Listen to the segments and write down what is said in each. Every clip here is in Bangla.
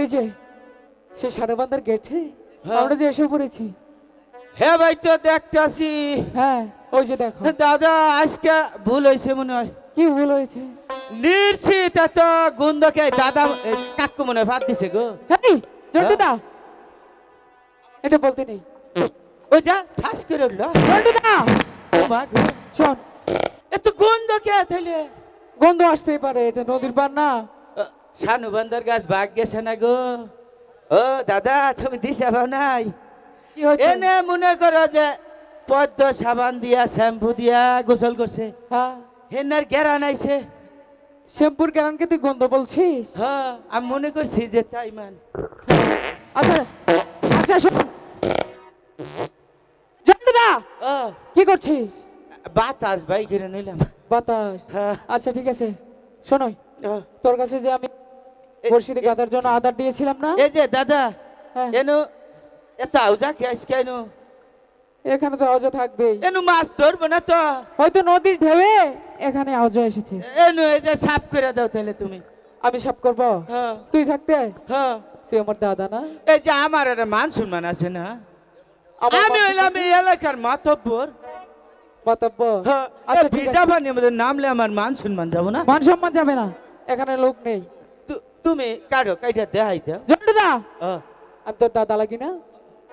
এই যে সে সারাবান্দার গেটে হ্যাঁ। আমরা যে এসে পড়েছি। হ্যাঁ ভাই তো দেখতে দেখতেছি। হ্যাঁ ওই যে দেখো। দাদা আজকে ভুল হয়েছে মনে হয়। কি ভুল হয়েছে? নিশ্চিত এত গন্ধকে দাদা কাকু মনে হয় ভাত দিছে গো। হ্যাঁ। জন্টুদা এটা বলতে নেই। ওই যা ঠাস করে উঠল। মা গো। শোন। এত গন্ধ কে তাইলে? গন্ধ আসতেই পারে এটা নদীর পার না। সানু বান্দর গাছ বাগ গেছে না গো। ও দাদা তুমি দিশা পাও নাই? এনে মনে করো যে পদ্ম সাবান দিয়া শ্যাম্পু দিয়া গোসল করছে। হ্যাঁ। হেনার গেরা নাইছে শ্যাম্পুর কেরানকে তুই গন্ধ বলছিস? হ্যাঁ আমি মনে করছি যে তাই মান। আচ্ছা আচ্ছা শোন। জন্টুদা ও। কি করছিস? বাতাস বাই করে নিলাম। বাতাস? হ্যাঁ। আচ্ছা ঠিক আছে। শোনোই ও, তোর কাছে যে আমি বর্ষিতে এ- গাদার জন্য আদার দিয়েছিলাম না? এই যে দাদা হ্যাঁ, এনু এত আউজা খেয়েছ কেন? এখানে তো আওজা থাকবেই। এনু মাছ ধরবো না তো। হয়তো নদীর ঢেবে এখানে আওজা এসেছে। এনু এই যে সাফ করে দাও তাহলে তুমি। আমি সব করব? হ্যাঁ। তুই থাকতে? হ্যাঁ। তুই আমার দাদা না? এই যে আমার একটা মান সম্মান আছে না? আমি হইলাম এই এলাকার মাতব্বর। মাতাব্ব হ্যাঁ আচ্ছা, ভিজা। পানির মধ্যে নামলে আমার মান সম্মান যাব না? মান সম্মান যাবে না। এখানে লোক নেই। তুমি কারও কাইটা দেখাই দাও। জন্টুদা! আমি তোর দাদা লাগি না?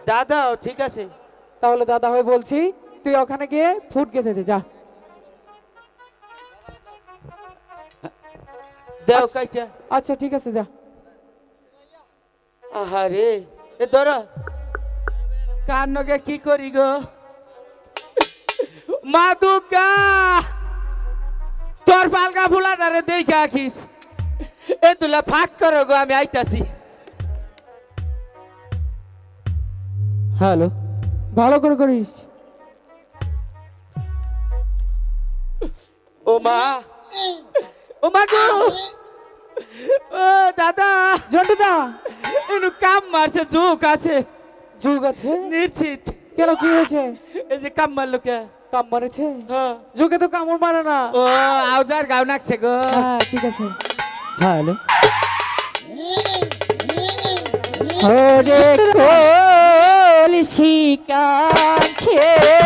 দাদাও ঠিক আছে। তাহলে দাদা হয়ে বলছি তুই ওখানে গিয়ে ফুট গেঁথে দে যা। দেও আচ্ছা। কাইটা। আচ্ছা ঠিক আছে যা। আহারে এ ধর। কার নগে কি করি গো? মা দুর্গা তোর পালকা ফুলাটারে দেখে আখিস এ তুলা ফাঁক করো গো আমি আইতাছি হ্যালো ভালো করে করিস। ও মা। ও মা গো। ও দাদা। জন্টুদা। এনু কাম মারছে জোক আছে। যুগ আছে? নিশ্চিত কেন কি হয়েছে? এই যে কাম মারলো কে? কাম মারেছে? হ্যাঁ। যুগে তো কামড় মারে না। ও আউজার গাও নাকছে গো। হ্যাঁ ঠিক আছে। হ্যালো। ওরে শিকা কাছে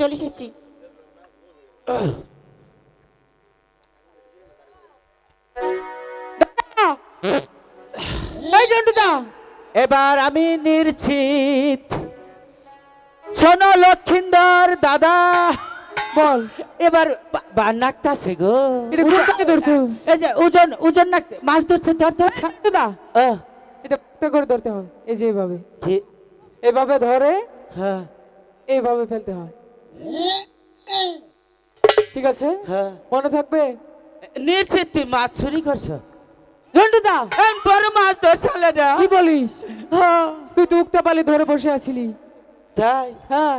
চলে এসেছি। এবার আমি নির্চিত। শোনো লক্ষিন্দর দাদা। বল। এবার নাকতাছে গো। এটা কোন ধরছো? এই যে ওজন ওজন নাক মাছ ধরছে ধর ধর ও, এটা করে ধরতে হয় এই যে এইভাবে ঠিক এভাবে ধরে হ্যাঁ। এইভাবে ফেলতে হয়। ঠিক আছে? হ্যাঁ। মনে থাকবে? নির্চিত তুই মাছ চুরি করছ। জন্টুদা! এই বড় মাছ ধরছালে না। কি বলিস? হ্যাঁ, তুই তো উক্তা পালি ধরে বসে আছিলি। তাই? হ্যাঁ।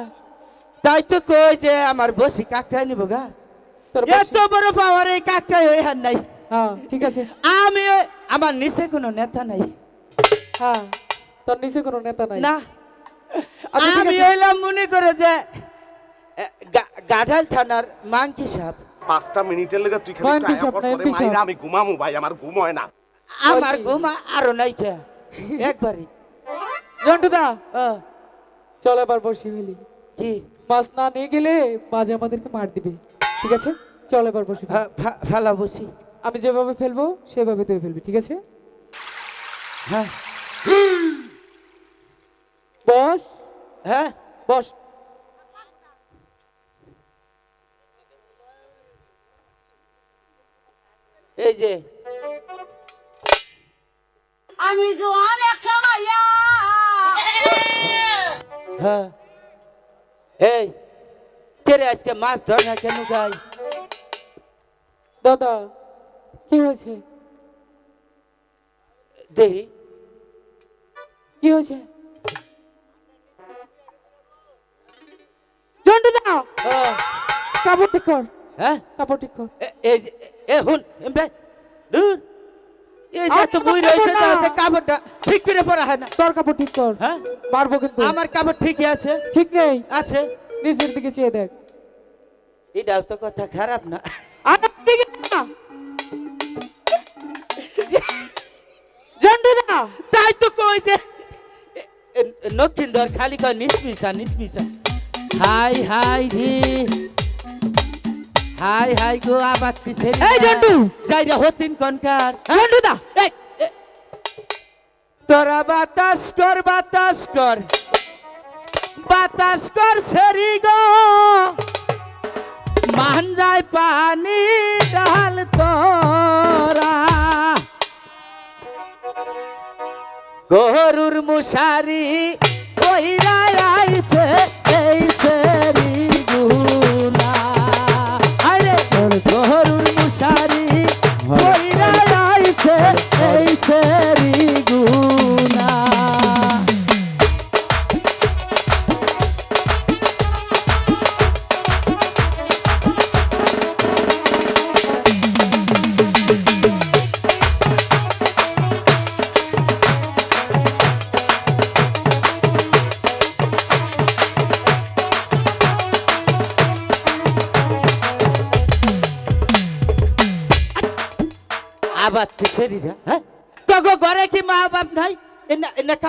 তাই তো কই যে আমার বসি কাকটাই নিব গা। এত বড় পাওয়ার এই কাকটাই ওই হার নাই। হ্যাঁ ঠিক আছে। আমি আমার নিচে কোনো নেতা নাই। হ্যাঁ তোর নিচে কোনো নেতা নাই। না। আচ্ছা, আমি। এলাম মনে করে যে গাঢাল থানার মাংকি সাহেব। পাঁচটা মিনিটের লেগে তুই খালি মাইরা আমি ঘুমামু ভাই আমার ঘুম হয় না। আমার। ঘুমা আরও নাই কে একবারই। জন্টুদা চল এবার বসি ফেলি কি? মাছ না নিয়ে গেলে মাঝে আমাদেরকে মার দিবে। ঠিক আছে? চল এবার বসি। ফেলা বসি। আমি যেভাবে ফেলব সেভাবে তুই ফেলবি ঠিক আছে? হ্যাঁ। বস। হ্যাঁ? বস। যে আমি জোয়ান একটা মাইয়া হ্যাঁ। এই কেরে আজকে মাছ ধর না কেন গাই দাদা কি হয়েছে? দেহি। কি হয়েছে? ও, কাপড় ঠিক কর। হ্যাঁ? কাপড় ঠিক কর। এ- এই এ হুন এমবে দূর এই যে তো বই রয়েছে না। না। আছে কাপড়টা ঠিক করে পরা হয় না। তোর কাপড় ঠিক কর হ্যাঁ? মারবো কিন্তু। আমার কাপড় ঠিকই আছে। ঠিক নেই। আছে। নিচের দিকে চেয়ে দেখ। এটাও তো কথা খারাপ না। আমার দিকে না। জন্টুদা তাই তো কই যে নক্ষিন্দর খালি কয় নিসমিসা নিসমিসা হাই হাই রে। হাই হাই গো আবার কিসে এই জন্টু! যাই রে হতিন কনকার। জন্টুদা এই, এ, তোরা বাতাস কর বাতাস কর। বাতাস কর সেরি গো। মান যায় পানি ডাল তোরা। গরুর মুশারি কইরা আইছে এই আরে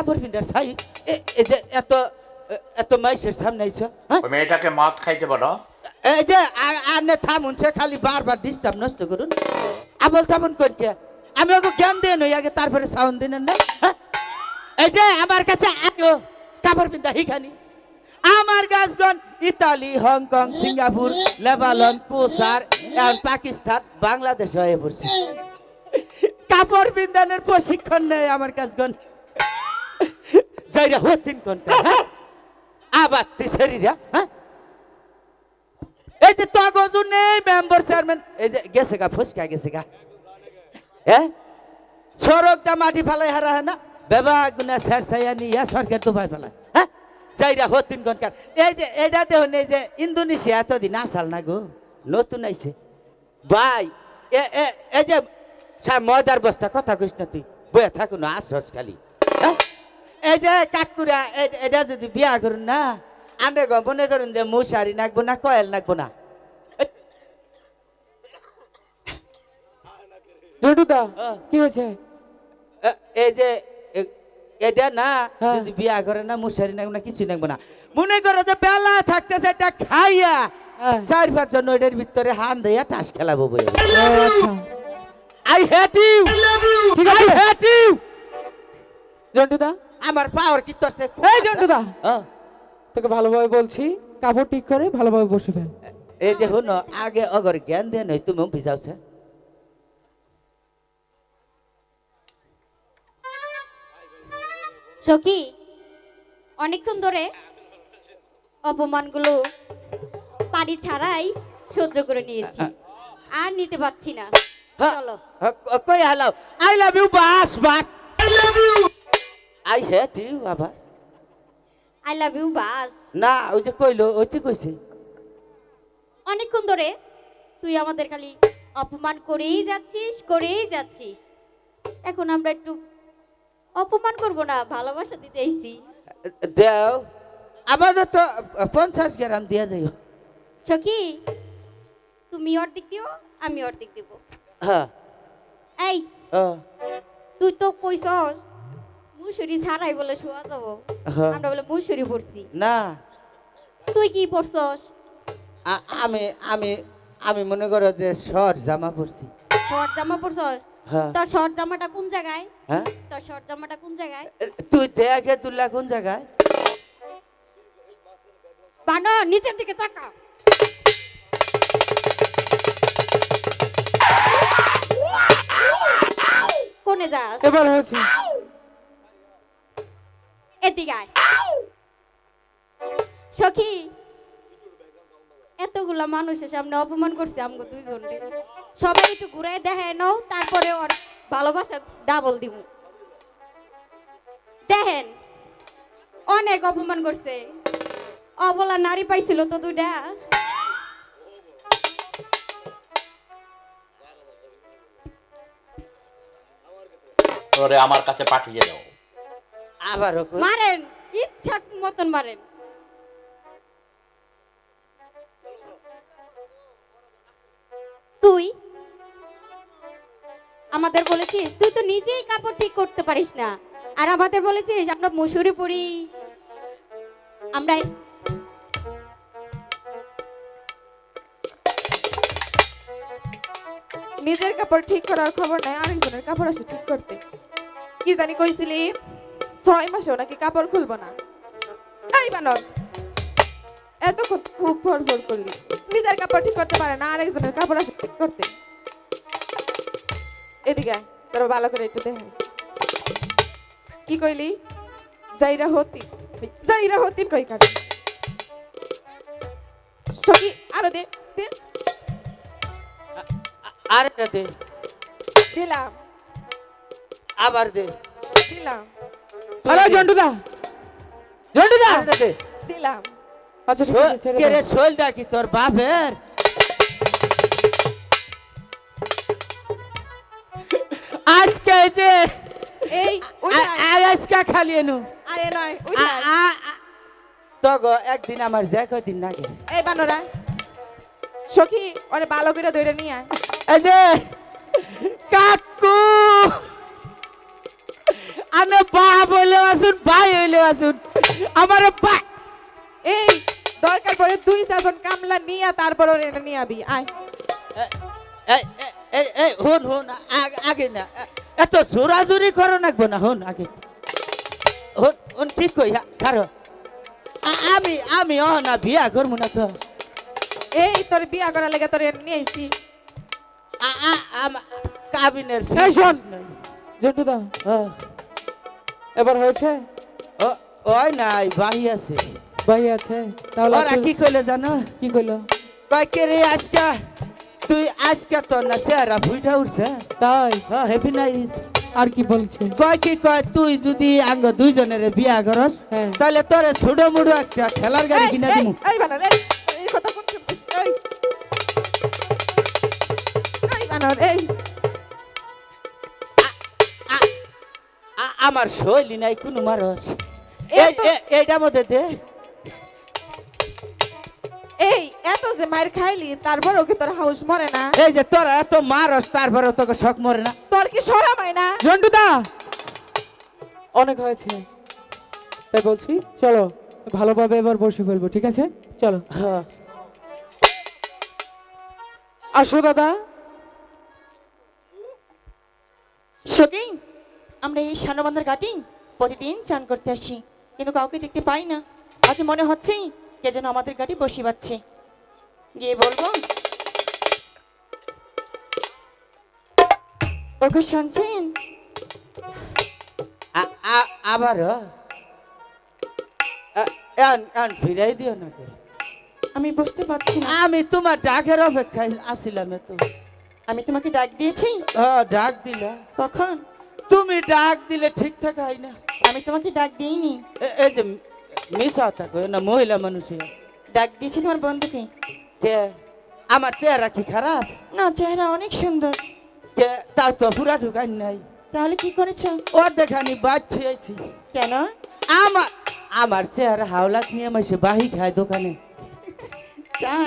কাপড় পিন্ডার সাইজ এই যে এত এত মাইসের সামনে আইছে হ্যাঁ? মেয়েটাকে মদ খাইতে বলো। এই যে আনে থামুন সে খালি বারবার ডিস্টার্ব নষ্ট করুন। আবল থামুন কোন কে? আমি ওকে জ্ঞান দিয়ে নই আগে তারপরে সাউন্ড দিন না হ্যাঁ? এই যে আমার কাছে আয়ো কাপড় পিন্দা হিখানি। আমার গাছগণ Italy Hong Kong Singapore Lebanon কোসার এখন পাকিস্তান বাংলাদেশ হয়ে পড়ছে। কাপড় বিন্দানের প্রশিক্ষণ নেই আমার কাছগণ যাইরা হতিন কোন আবার তুই শরীরা হ্যাঁ? এই যে তগজু নেই মেম্বার চেয়ারম্যান এই যে গেছে গা ফুসকা গেছে গা। হ্যাঁ সড়ক দা মাটি ফেলাই হারা হয় না? বেবা গুনা স্যার সাইয়া নিয়া সরকার ভাই ফেলায় হ্যাঁ? চাইরা হতিন গনকার এই যে এটা দেখুন এই যে ইন্দোনেশিয়া এতদিন আসাল না গো নতুন আইছে। ভাই এ এ এই যে ময়দার বস্তা কথা কইস না তুই বয়ে থাকু না আসস খালি হ্যাঁ? এই যে কাকুরা এটা যদি বিয়া করুন না গো মনে করুন যে মশারি নাকবো না কয়েল নাকবো না। হ্যাঁ। কি হয়েছে? এই যে এটা না হ্যাঁ। যদি বিয়া করে না মশারি নাকবো না কিছু নাকবো না। মনে করে যে বেলা থাকতেছে এটা খাইয়া হ্যাঁ। চার পাঁচজন ওইটার ভিতরে হান দিয়া টাস খেলাবো বই I hate you I hate you জন্টুদা আমার পাওয়ার কি তোর এই? জন্টুদা। হ্যাঁ। তোকে ভালোভাবে বলছি কাপড় ঠিক করে ভালোভাবে বসে ফেল। এই যে হুন আগে অগর জ্ঞান দেন হই তুমি ভিজাওছে সখী অনেকক্ষণ ধরে অপমানগুলো পানি ছাড়াই সহ্য করে নিয়েছি। আর নিতে পারছি না। হ্যাঁ। চলো। কই হালাও আই লাভ ইউ বাস বাস। আই হেট ইউ আবার আই লাভ ইউ বাস না ওই যে কইলো ওইটি কইছে অনেকক্ষণ ধরে তুই আমাদের খালি অপমান করেই যাচ্ছিস করেই যাচ্ছিস। এখন আমরা একটু অপমান করব না ভালোবাসা দিতে এসেছি। দেও আমাদের তো পঞ্চাশ গ্রাম দিয়া যাইও। সখী তুমি অর্ধেক দিও আমি অর্ধেক দিব। হ্যাঁ। এই তুই তো কইছস মুসুরি ছাড়াই বলে শোয়া যাব। হ্যাঁ। আমরা বলে মুসুরি পড়ছি না। তুই কি পড়ছস আমি আমি আমি মনে করো যে শর্ট জামা পরছি। শর্ট জামা পড়ছস হ্যাঁ। তোর শর্ট জামাটা কোন জায়গায়? হ্যাঁ? তোর শর্ট জামাটা কোন জায়গায়? তুই দেখে তুললা কোন জায়গায়? বানর নিচের দিকে তাকা। কোনে যাস? এবার হয়েছে। এদিকে এতগুলা মানুষের সামনে অপমান করছে আমগো দুইজন সবাই একটু ঘুরে দেখায় তারপরে ওর ভালোবাসা ডাবল দিব দেখেন, অনেক অপমান করছে। অবলা নারী পাইছিল তো ওরে আমার কাছে পাঠিয়ে দাও। আবারও মারেন, ইচ্ছা মতন মারেন। তুই আমাদের বলেছিস, তুই তো নিজেই কাপড় ঠিক করতে পারিস না। আর আমাদের বলেছিস, আমরা মসুরি পরি। আমরা নিজের কাপড় ঠিক করার খবর নাই, আরেকজনের কাপড় আসে ঠিক করতে। কি জানি কইছিলি? ছয় মাসেও নাকি কাপড় খুলবো না? তাই বানর এতক্ষণ খুব ভর ভর করলি। নিজের কাপড় ঠিক করতে পারে না আরেকজনের কাপড় আসে ঠিক করতে। এদিকে তোরা ভালো করে একটু দেখে কি কইলি? জাইরা হতি জাইরা হতি কই কাটে সখী আরও দে দে। আর একটা দে। দিলাম। আবার দে। দিলাম। দে। জন্টুদা। জন্টুদা। দিলাম। আচ্ছা কে রে। শৈলটা কি তোর বাপের? আজকে এই যে এই আজকে খালি এনু। আরে নয় তগো একদিন আমার যে কদিন নাগে এই বানরা সখী ওরে ভালো করে ধরে নিয়ে আয়। এই যে কাকু! আমি বা বলে আসুন ভাই হইলে আসুন। আমার বা এই দরকার পড়ে দুই চারজন কামলা নিয়া তারপর ওরে এনে নিয়ে আবি আয়। এই এই- হন হন আগে না এত জোরাজুরি করো নাকবো না হন আগে। হন হন ঠিক কই খারো আমি আমি অ না বিয়া করব না তো। এই তোর বিয়া করার লেগে তোর এনে নিয়ে আইছি। আ- আ- আম- কাবিনের শোন। ফিস নাই। জন্টুদা হ্যাঁ। এবার হয়েছে? ও- ওই নাই বাহি আছে। ভাই আছে তাহলে ওরা কি কইলে জানো? কি কইলো? কয় কে রে আজকা? তুই আজকে তোর না চেহারা ভুইটা উঠছে তাই? হ্যাঁ হ্যাপি নাইস আর কি বলছে? কয় কি কয় তুই যদি আঙ্গ দুইজনের বিয়া করস হ্যাঁ। তাহলে তোরে ছোট মুড়ো একটা খেলার গাড়ি কিনা দিমু। এই বানর এই এই কথা কোন এই বানর এই। আমার শৈলী নাই কোনো মারস এই এই তো- এ- এইটার মধ্যে দে। এই এত যে মায়ের খাইলি তারপরেও কি তোর হাউস মরে না? এই যে তোরা এত মারস তারপরে তোকে শখ মরে না। তোর কি সরাম হয় না? জন্টুদা! অনেক হয়েছে। তাই বলছি চলো ভালোভাবে এবার বসে ফেলব ঠিক আছে? চলো। হ্যাঁ। আসো দাদা। আমরা এই সানবান্ধার ঘাটি প্রতিদিন চান করতে আসি। কিন্তু কাউকে দেখতে পাই না। আজ মনে হচ্ছে কে যেন আমাদের গাড়ি বসি পাচ্ছে গিয়ে বলব ওকে শুনছেন আ- আ- আবার ফিরাই দিও না আমি বুঝতে পারছি না। আমি তোমার ডাকের অপেক্ষায় আসিলাম তো আমি তোমাকে ডাক দিয়েছি? ডাক দিলা। কখন? তুমি ডাক দিলে ঠিক থাকে হয় না। আমি তোমাকে ডাক দিইনি। এ- এই যে মিশা থাকো না মহিলা মানুষ ডাক দিয়েছি তোমার বন্ধুকে। কে? আমার চেহারা কি খারাপ? না চেহারা অনেক সুন্দর। কে? তার তো পুরা ঢুকাই নাই। তাহলে কি করেছ? ওর দেখানি বাদ খেয়েছি। কেন? আমার আমার চেহারা হাওলাত নিয়ে মাসে বাহি খায় দোকানে। তাই